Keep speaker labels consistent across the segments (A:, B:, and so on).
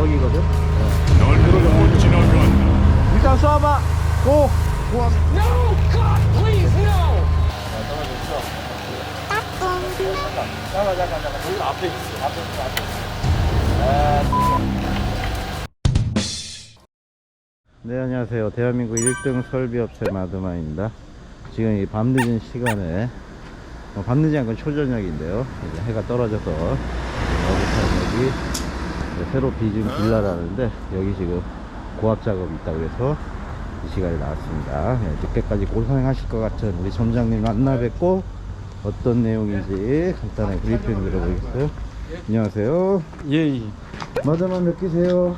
A: 여기거든.
B: 널못 지나간다.
A: 일단 쏴봐. 고. 고.
C: No! God, please, no!
A: 잠깐 잠깐 잠깐. 여기 앞에 있어. 앞에 있어. 앞에 있어. 네 안녕하세요. 대한민국 1등 설비업체 마드마입니다. 지금 이 밤늦은 시간에 어, 밤늦지 않고 초저녁인데요. 이제 해가 떨어져서 여기 이제 새로 빚은 빌라라는데 여기 지금 고압 작업이 있다 그래서 이 시간에 나왔습니다. 네, 늦게까지 고생하실 것 같은 우리 점장님 만나 뵙고 어떤 내용인지 간단하게 브리핑 들어보겠어요. 안녕하세요.
D: 예,
A: 몇 기세요?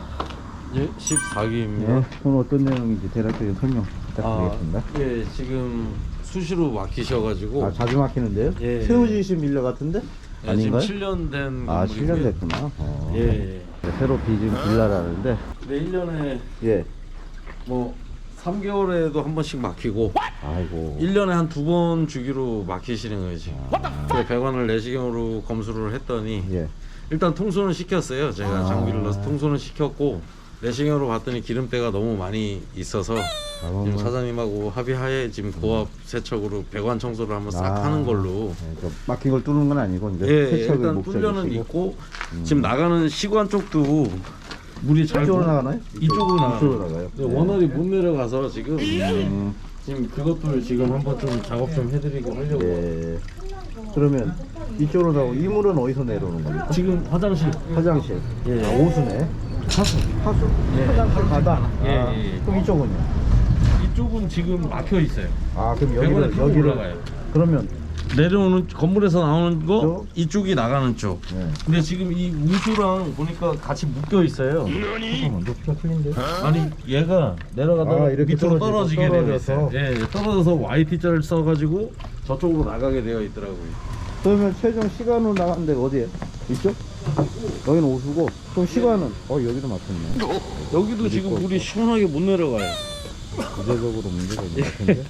D: 예, 14기입니다.
A: 네, 오늘 어떤 내용인지 대략적인 설명
D: 아,
A: 부탁드리겠습니다.
D: 예, 지금 수시로 막히셔가지고.
A: 아, 자주 막히는데요?
D: 예.
A: 지으신 밀려 같은데?
D: 예,
A: 아닌가요?
D: 지금 7년 된.
A: 아,
D: 건물이고요.
A: 7년 됐구나. 어.
D: 예, 예.
A: 네, 새로 빚은 빌라라는데,
D: 근데 1년에
A: 예.
D: 뭐 3개월에도 한 번씩 막히고
A: 아이고.
D: 1년에 한 두 번 주기로 막히시는 지금. 그래서 배관을 내시경으로 검수를 했더니
A: 예.
D: 일단 통수는 시켰어요. 제가
A: 아.
D: 장비를 넣어서 통수는 시켰고 내시경으로 봤더니 기름때가 너무 많이 있어서
A: 아,
D: 지금
A: 뭐,
D: 사장님하고 합의하에 지금 고압 세척으로 배관 청소를 한번 싹
A: 아.
D: 하는 걸로
A: 네, 저 막힌 걸 뚫는 건 아니고, 이제
D: 예,
A: 세척의
D: 일단 뚫려는
A: 목적이시고.
D: 있고 지금 나가는 시관 쪽도 물이 잘
A: 이쪽으로
D: 못-
A: 나가나요?
D: 이쪽으로 나가요.
A: 이쪽으로 나가요.
D: 근데 원활히 못 내려가서 지금
A: 음,
D: 지금 그것도 지금 한번 좀 작업 좀 해드리고 하려고
A: 예. 그러면 이쪽으로 나오고, 이 물은 어디서 내려오는 겁니까?
D: 지금 화장실
A: 화장실.
D: 예.
A: 아, 오수네.
D: 하수
A: 하수?
D: 예.
A: 화장실 바다.
D: 예,
A: 아,
D: 예, 예.
A: 그럼 이쪽은요?
D: 이쪽은 지금 막혀 있어요.
A: 아, 그럼 여기를, 여기를.
D: 올라가요.
A: 그러면,
D: 내려오는 건물에서 나오는 거
A: 저?
D: 이쪽이 나가는 쪽.
A: 네.
D: 근데 지금 이 우수랑 보니까 같이 묶여 있어요.
A: 잠깐만, 높이가 틀린데?
D: 아니 얘가 내려가다가
A: 아, 이렇게
D: 밑으로
A: 떨어지고,
D: 떨어지게 되어
A: 떨어져서.
D: 있어요. 예, 예, 떨어져서 YT자를 써가지고 저쪽으로 나가게 되어 있더라고요.
A: 그러면 최종 시간으로 나가는 데가 어디에? 이쪽? 여기는 오수고 그럼 시간은? 어 여기도 막혔네.
D: 여기도 지금 물이 시원하게 못 내려가요.
A: 구조적으로 문제가 있는 것 같은데?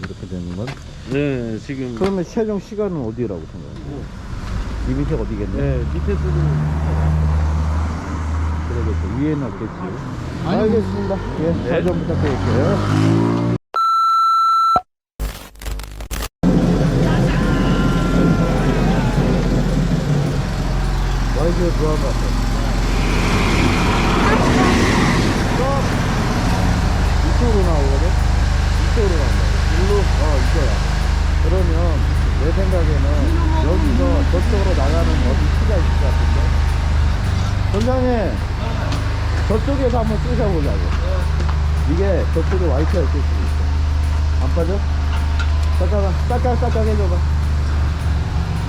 A: 이렇게 되는 건?
D: 네, 지금.
A: 그러면 최종 시간은 어디라고 생각해요? 이 밑에 어디겠네?
D: 네, 밑에 쪽으로.
A: 그러겠죠. 위에는 없겠지. 알겠습니다. 예, 잘 좀 부탁드릴게요 와이드 좋아한 것 같아 이쪽으로 나오거든? 이 쪽으로 나온다. 일로, 어, 이거야. 그러면, 내 생각에는, 여기서 저쪽으로 나가는 어디 키가 있을 것 같은데? 선장님, 저쪽에서 한번 쑤셔보자고. 이게 저쪽에 와이프가 있을 수도 있어. 안 빠져? 잠깐만, 딱딱딱딱 해줘봐.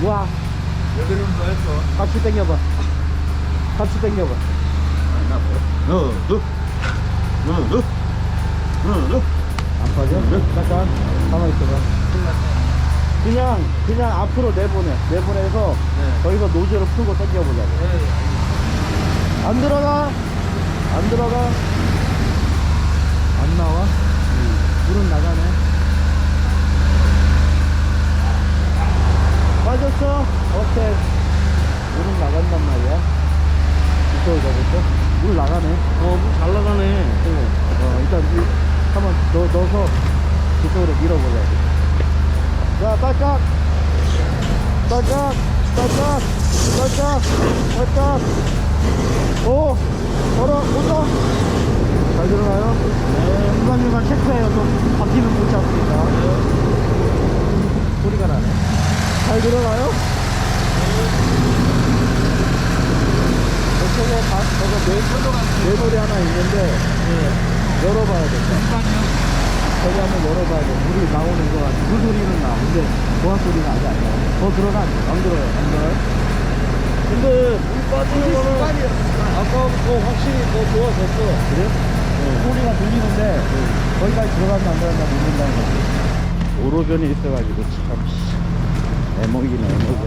A: 우와. 여기는 뭐 했어? 같이 당겨봐. 같이 당겨봐. 너, 너, 너, 너. 안 빠져? 잠깐 가만히 있어봐. 그냥 그냥 앞으로 내보내. 내보내서 거기서 노즐을 풀고 당겨보자고. 안 들어가. 안 들어가. 안 나와? 물은 나가네 빠졌어? 오케이 물은 나간단 말이야 이쪽으로 가볼까? 물 나가네
D: 어, 물 잘 나가네.
A: 어, 일단 이, 한번 넣, 넣어서 그쪽으로 밀어보려고. 자, 딸깍! 딸깍! 딸깍! 딸깍! 딸깍! 오! 걸어, 온다! 잘 들어가요? 네. 중간중간 체크해요. 좀 바퀴는 못 잡으니까. 소리가 나네. 잘 들어가요? 저쪽에 가, 저거 네, 네 노래 하나 있는데, 열어봐야 돼. 저기 한번 열어봐야 돼. 물이 나오는 거 같아. 물 소리는 나. 근데 보안 소리는 아직 안 나. 더 들어가? 안 들어요. 안 들어요?
D: 근데 물 빠지는 거는 아까부터 확실히 더 좋아졌어.
A: 그래? 소리가 들리는데 거기까지 들어가면 안 들어간다 모른다는 거지. 오로변이 있어가지고 참 씨. 애먹이네 애먹어.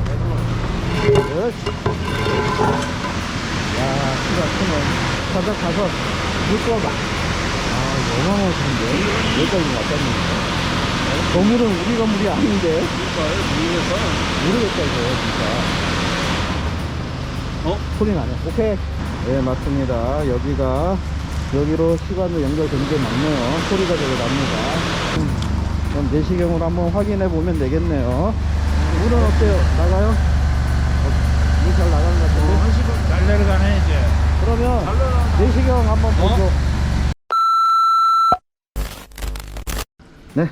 A: 그렇지. 야, 키가 크네. 가서 가서 물 떠봐. 아, 어마어마한데? 여기까지 왔다니까. 건물은 우리 건물이 아닌데. 모르겠다 이거 진짜.
D: 어?
A: 소리 나네. 오케이. 예, 맞습니다. 여기가 여기로 시간으로 연결된 게 맞네요. 소리가 되게 납니다. 음, 그럼 내시경으로 한번 확인해 보면 되겠네요. 물은 어때요? 나가요? 어, 물잘 나가는 것 같은데?
E: 한 시간 잘 내려가네 이제.
A: 그러면 내시경 한번 보죠. 네,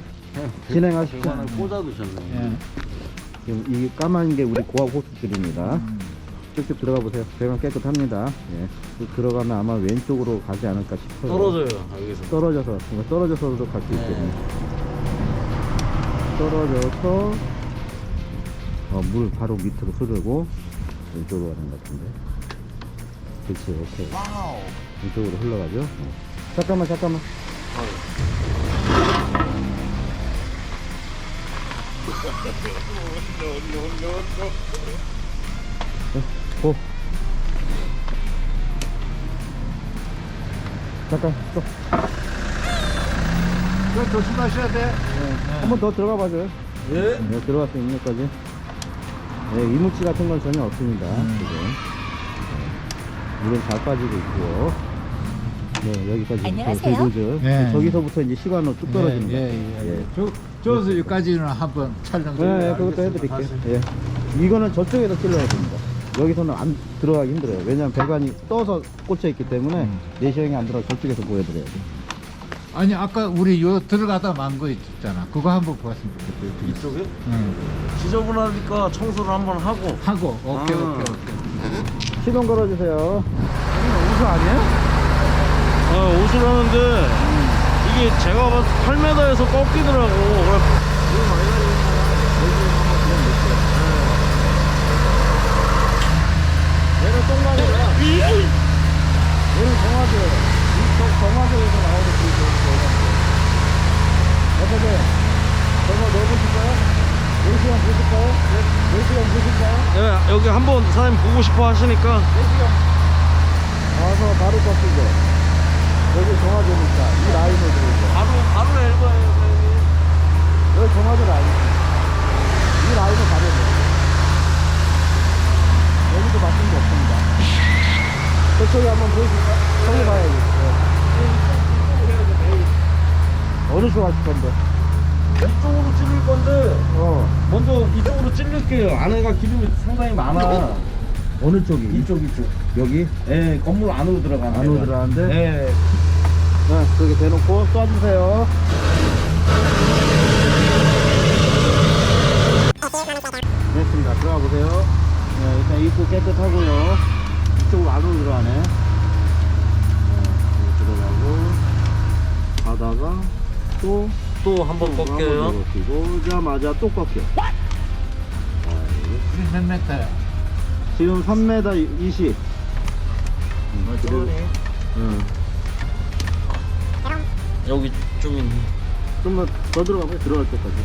A: 진행하십시오.
D: 배관을 꽂아두셨네.
E: 예.
A: 지금 이 까만 게 우리 고압 호스줄입니다. 쭉쭉 들어가 보세요. 배관 깨끗합니다. 예. 쭉 들어가면 아마 왼쪽으로 가지 않을까 싶어요.
D: 떨어져요 여기서.
A: 떨어져서 떨어져서도 갈 수
D: 네.
A: 있거든요. 떨어져서 어, 물 바로 밑으로 흐르고 왼쪽으로 가는 것 같은데. 그렇지, 오케이. 이쪽으로 흘러가죠. 어. 잠깐만, 잠깐만. 고. 잠깐, 스톱.
E: 그 조심하셔야 돼.
A: 한 번 더 들어가 봐줘요.
D: 예.
A: 네, 들어갔어, 입력까지. 네, 이물질 같은 건 전혀 없습니다. 지금. 네. 물은 잘 빠지고 있고요. 네, 여기까지.
F: 안녕하세요.
E: 네.
A: 저기서부터 이제 시간으로 뚝 떨어집니다.
E: 예, 예, 예.
A: 예.
E: 저, 저기서 여기까지는 한번 촬영 좀
A: 네, 네, 그것도 해드릴게요. 예. 이거는 저쪽에서 찔러야 됩니다. 여기서는 안 들어가기 힘들어요. 왜냐면 배관이 떠서 꽂혀 있기 때문에
E: 음.
A: 내시경이 안 들어 저쪽에서 보여드려야 돼요.
E: 아니 아까 우리 요 들어가다 만 거 있잖아. 그거 한번 보았으면 좋겠어요.
D: 이쪽에
E: 응.
D: 지저분하니까 청소를 한번 하고.
E: 하고 오케이
D: 아.
E: 오케이 오케이.
A: 시동 걸어주세요.
E: 우수 아니에요?
D: 아 옷을 하는데 이게 제가 봤을 때 8m에서 꺾이더라고. 그래
A: 얘는 똥마개야. 얘는 정화제. 정- 정화제에서 나오는 그. 어떻게? 저거 넣어보실까요? 4시간 보실까요? 4시간 보실까요?
D: 예, 여기 한번 사장님 보고 싶어 하시니까
A: 4시간. 와서 바로 꺾이죠. 여기 정화제니까 이 라인에 들어오죠.
D: 바로 바로 앨범이에요, 사장님.
A: 여기 정화제 라인. 이 라인에 바로 넣어요. 여기도 맞춘 게 없습니다. 저쪽에 한번 보여줄까? 저기 봐야지. 네. 어느 쪽 하실 건데?
D: 이쪽으로 찔릴 건데
A: 어.
D: 먼저 이쪽으로 찔릴게요. 안에가 기름이 상당히 많아.
A: 어느 쪽이?
D: 이쪽 이쪽.
A: 여기?
D: 예, 건물 안으로 들어가는.
A: 안으로
D: 데가.
A: 들어가는데?
D: 예.
A: 네, 그렇게 대놓고 쏴주세요. 됐습니다. 들어가 보세요. 네, 일단 입구 깨끗하고요. 이쪽으로 안으로 들어가네. 네, 들어가고 가다가 또
D: 또 한 번 꺾여요.
A: 꺾이고 오자마자 또 꺾여.
E: 우리 몇 메타야?
A: 지금 3m 20. 음, 그리고- 응.
D: 여기 좀 있네.
A: 좀만 더 들어가면 들어갈 때까지.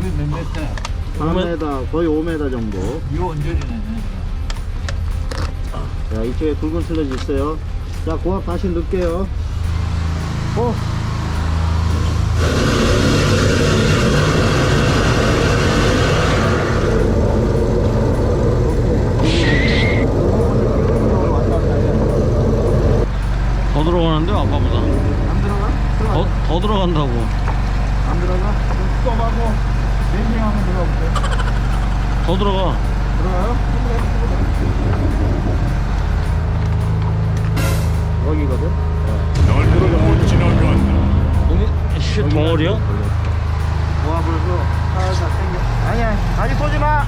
E: 우리 몇 메타야?
A: 3m 거의 5m 정도.
E: 요 언저리네.
A: 자 이쪽에 굵은 슬러지 있어요. 자 고압 다시 넣을게요. 어.
D: 더 들어가는데 아까보다.
A: 안 들어가?
D: 더, 더 들어간다고.
A: 안 들어가? 렌징 한번 들어가볼게요.
D: 더 들어가.
A: 들어가요? 여기거든?
B: 널로 못 지나간다.
D: 씨 덩어리야?
A: 고압을 서 살살 당겨. 아니야, 다시 쏘지 마!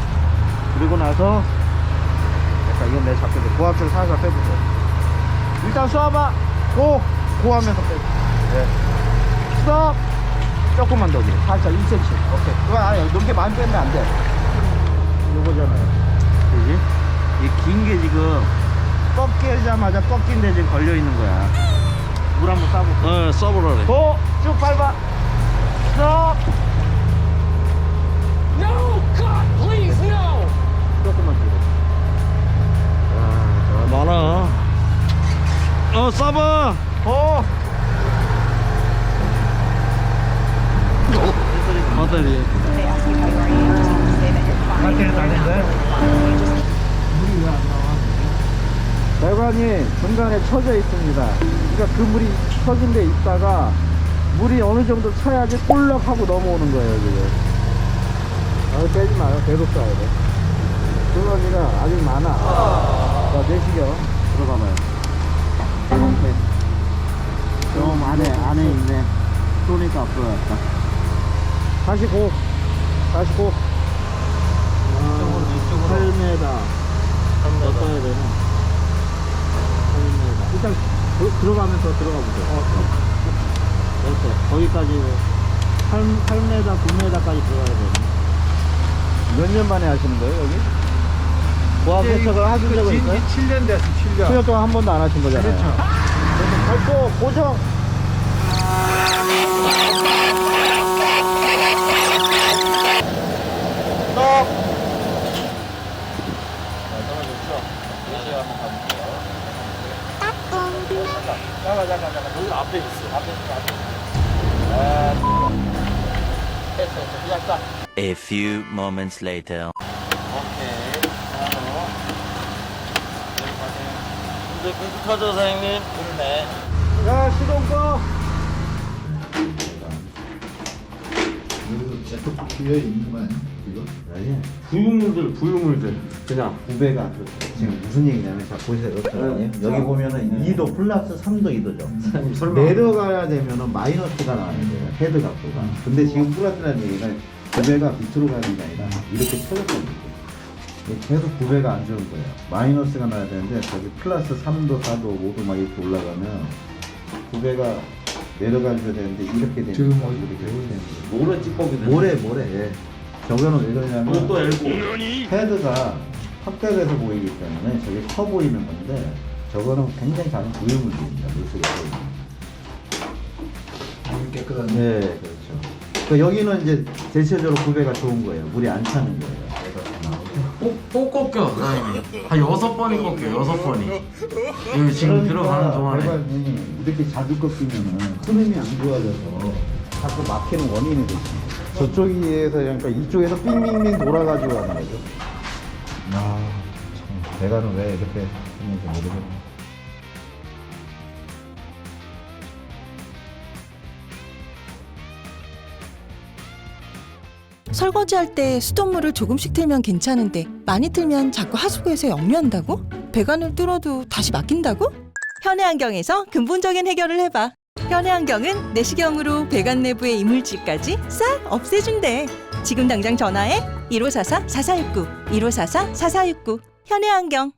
A: 그리고 나서, 약간 이건 내가 잡게 돼. 고압줄 살살 빼보세요. 일단 쏘아봐! 고! 고 하면서 빼고. 네. 스톱! 조금만 더 길어. 살짝 1cm. 오케이. 그거 아니, 넘게 많이 빼면 안 돼. 요거잖아요. 그지? 이 긴 게 지금 꺾이자마자 꺾인 데 지금 걸려 있는 거야. 물 한번 쏴볼게.
D: 네, 써보라래.
A: 고! 쭉 밟아! 스톱!
C: No! God, please, no!
A: 조금만 뒤로. 와,
D: 많아. 어, 써봐.
A: 어!
D: 배터리.
A: 배터리
E: 안 나와?
A: 배관이 중간에 쳐져 있습니다. 그러니까 그 물이 쳐진 데 있다가 물이 어느 정도 쳐야지 꿀럭 하고 넘어오는 거예요, 지금. 아, 빼지 마요. 계속 쏴야 돼. 주머니가 아직 많아. 자, 내시경 들어가봐요. 이렇게. 좀 안에, 안에 있네. 쏘니까 앞으로 갔다. 다시 고. 다시 고. 이쪽으로, 이쪽으로. 8m. 더 써야 되나? 8m. 일단 들- 들어가면서 들어가 보죠. 이렇게. 거기까지 8, 8m, 9m까지 들어가야 되나? 몇년 만에 하시는 거예요, 여기? 보안 세척을 하신 적은 있어요?
E: 7년 됐어 7년
A: 7년 동안 한 번도 안 하신 거잖아요.
E: 그렇죠
A: 밟고 고정. 스톱. 잠깐 잠깐 잠깐 여기 앞에 있어 앞에 있어 앞에 있어 아 됐어 됐어. 쏴
F: A few moments later.
A: 오케이. 하나 이제 계속 터져 사장님. 그러네. 야 시동 꺼
E: 비어 있는 거 아니야? 이거?
A: 아니
D: 부유물들 부유물들. 그냥
A: 구배가 지금 무슨 얘기냐면 자 보세요. 여기, 여기 보면은 2도 플러스 3도 2도죠.
D: 설마.
A: 내려가야 되면은 마이너스가 나와야 돼요. 헤드 각도가. 근데 지금 플러스라는 얘기는 구배가 밑으로 가는 게 아니라 이렇게 거죠 계속 구배가 안 좋은 거예요. 마이너스가 나야 되는데 저기 플러스 3도 4도 5도 막 이렇게 올라가면 구배가 내려가줘야 되는데 이렇게 되니까
E: 지금 어디-
A: 거예요.
D: 모래 찌꺼기
A: 모래 모래. 예. 저거는 왜 그러냐면
D: 그것도 엘고.
A: 헤드가 확대돼서 보이기 때문에 저게 커 보이는 건데 저거는 굉장히 작은 부유물입니다. 물속에 보이는.
E: 물 깨끗한
A: 네. 그렇죠. 그 여기는 이제 대체적으로 구배가 좋은 거예요. 물이 안 차는 거예요.
D: 꼭, 꼭 꺾여. 사장님 한 여섯 번이 꺾여 여섯 번이. 여기 지금 들어가는 동안에.
A: 배관이 이렇게 자주 꺾이면은 흐름이 안 좋아져서 자꾸 막히는 원인이 되지 저쪽에서 그러니까 이쪽에서 빙빙빙 돌아가지고 가는 거죠. 아 참. 배관은 왜 이렇게 했는지 모르겠네
G: 설거지할 때 수돗물을 조금씩 틀면 괜찮은데 많이 틀면 자꾸 하수구에서 역류한다고? 배관을 뚫어도 다시 막힌다고? 현해안경에서 근본적인 해결을 해봐. 현해안경은 내시경으로 배관 내부의 이물질까지 싹 없애준대. 지금 당장 전화해 1544-4469, 1544-4469. 현해안경.